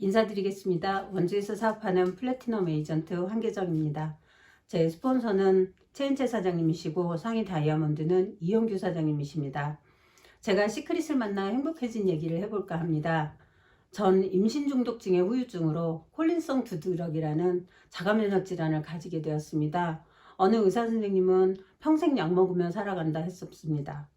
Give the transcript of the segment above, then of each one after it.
인사드리겠습니다. 원주에서 사업하는 플래티넘 에이전트 황계정입니다. 제 스폰서는 최은채 사장님이시고 상위 다이아몬드는 이영규 사장님이십니다. 제가 시크릿을 만나 행복해진 얘기를 해볼까 합니다. 전 임신 중독증의 후유증으로 콜린성 두드러기라는 자가면역 질환을 가지게 되었습니다. 어느 의사 선생님은 평생 약 먹으며 살아간다 했었습니다.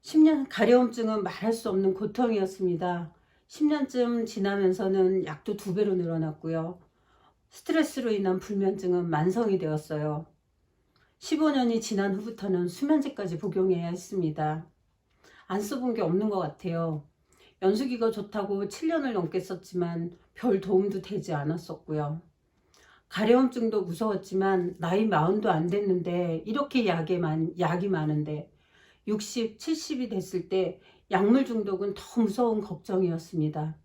10년 가려움증은 말할 수 없는 고통이었습니다. 10년쯤 지나면서는 약도 두 배로 늘어났고요. 스트레스로 인한 불면증은 만성이 되었어요. 15년이 지난 후부터는 수면제까지 복용해야 했습니다. 안 써본 게 없는 것 같아요. 연수기가 좋다고 7년을 넘게 썼지만 별 도움도 되지 않았었고요. 가려움증도 무서웠지만 나이 마흔도 안 됐는데 이렇게 약이, 많, 약이 많은데 60, 70이 됐을 때 약물 중독은 더 무서운 걱정이었습니다.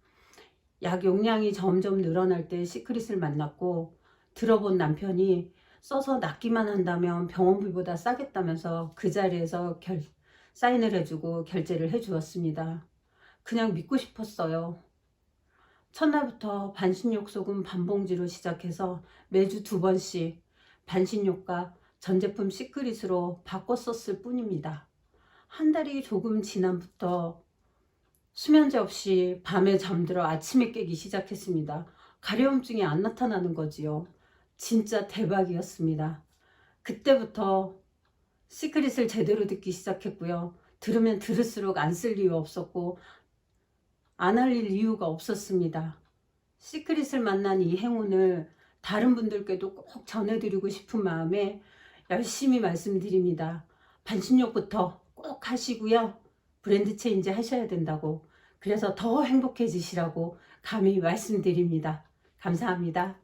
약 용량이 점점 늘어날 때 시크릿을 만났고 들어본 남편이 써서 낫기만 한다면 병원비보다 싸겠다면서 그 자리에서 결, 사인을 해주고 결제를 해주었습니다. 그냥 믿고 싶었어요. 첫날부터 반신욕 소금 반봉지로 시작해서 매주 두 번씩 반신욕과 전 제품 시크릿으로 바꿔 썼을 뿐입니다. 한 달이 조금 지난부터 수면제 없이 밤에 잠들어 아침에 깨기 시작했습니다. 가려움증이 안 나타나는 거지요. 진짜 대박이었습니다. 그때부터 시크릿을 제대로 듣기 시작했고요. 들으면 들을수록 안 쓸 이유 없었고 안 알릴 이유가 없었습니다. 시크릿을 만난 이 행운을 다른 분들께도 꼭 전해드리고 싶은 마음에 열심히 말씀드립니다. 반신욕부터 꼭 하시고요. 브랜드 체인지 하셔야 된다고. 그래서 더 행복해지시라고 감히 말씀드립니다. 감사합니다.